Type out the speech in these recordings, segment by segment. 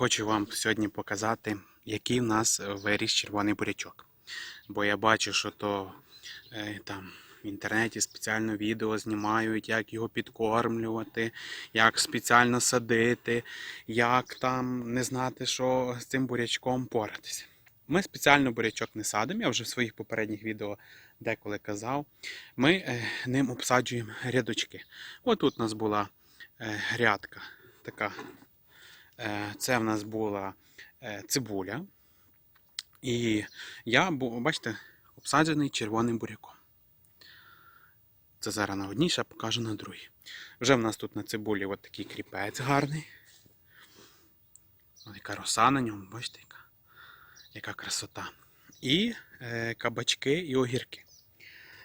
Хочу вам сьогодні показати, який в нас виріс червоний бурячок. Бо я бачу, що то е, там в інтернеті спеціально відео знімають, як його підкормлювати, як спеціально садити, як там не знати, що з цим бурячком поратися. Ми спеціально бурячок не садимо, я вже в своїх попередніх відео деколи казав. Ми е, ним обсаджуємо рядочки. Отут у нас була е, грядка така. Е, Це в нас була е, цибуля. І я, бачите, обсаджений червоним буряком. Це зараз на одній, ще покажу на другій. Вже в нас тут на цибулі от такий кріпець гарний. Ось яка роса на ньому, бачите, яка, яка красота. І е, кабачки і огірки.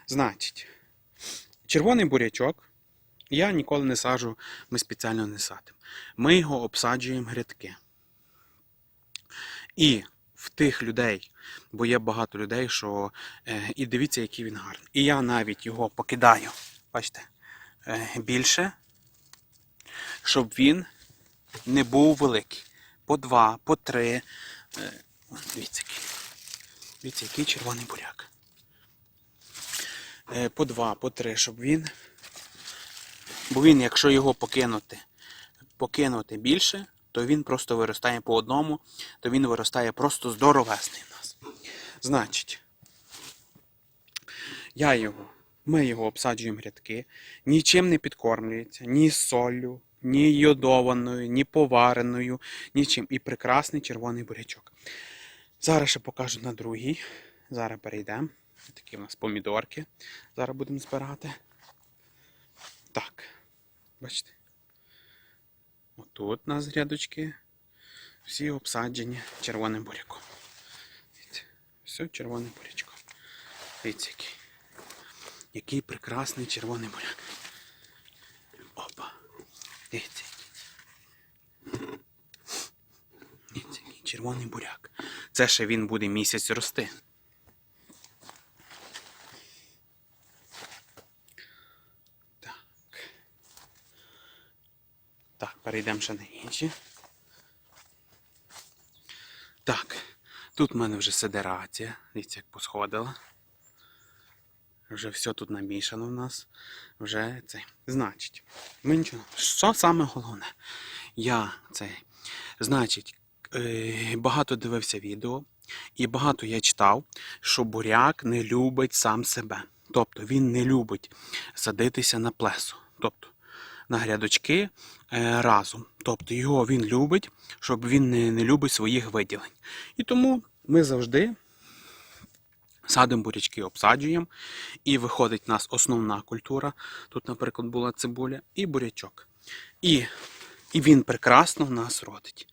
Значить, червоний бурячок я ніколи не саджу, ми спеціально не садимо. Ми його обсаджуємо грядки. І в тих людей, бо є багато людей, що е, і дивіться, який він гарний. І я навіть його покидаю, бачите, е, більше, щоб він не був великий. По два, по три. Е, дивіться, який. Дивіться, який червоний буряк. По два, по три, щоб він. Бо він, якщо його покинути, покинути більше, то він просто виростає по одному, то він виростає просто здоровесний в нас. Значить, я його, ми його обсаджуємо рядки, нічим не підкормлюється, ні соллю, ні йодованою, ні повареною, нічим. І прекрасний червоний бурячок. Зараз ще покажу на другий. Зараз перейдемо. Такі у нас помідорки. Зараз будемо збирати. Бачите? Отут у нас грядочки. Всі обсаджені червоним буряком. Все червоним бурячком. Дивіться, який. Який прекрасний червоний буряк. Опа. Дивіться. Дивіться, який червоний буряк. Це ще він буде місяць рости. Так, перейдемо ще на інші. Так, тут в мене вже седерація. Дивіться, як посходила. Вже все тут намішано в нас. Вже цей. Значить, ми нічого. Що саме головне? Я цей. Значить, е, багато дивився відео, і багато я читав, що буряк не любить сам себе. Тобто він не любить садитися на плесо. Тобто на грядочки е, разом. Тобто його він любить, щоб він не, любить своїх виділень. І тому ми завжди садимо бурячки, обсаджуємо, і виходить у нас основна культура. Тут, наприклад, була цибуля і бурячок. І, і він прекрасно в нас родить.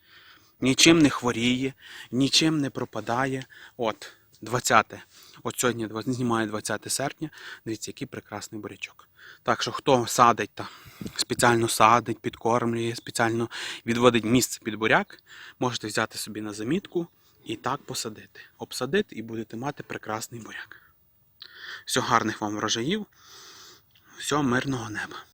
Нічим не хворіє, нічим не пропадає. От, 20. От сьогодні знімає знімаю 20 серпня. Дивіться, який прекрасний бурячок. Так що хто садить та спеціально садить, підкормлює, спеціально відводить місце під буряк, можете взяти собі на замітку і так посадити. Обсадити і будете мати прекрасний буряк. Всього гарних вам врожаїв, всього мирного неба.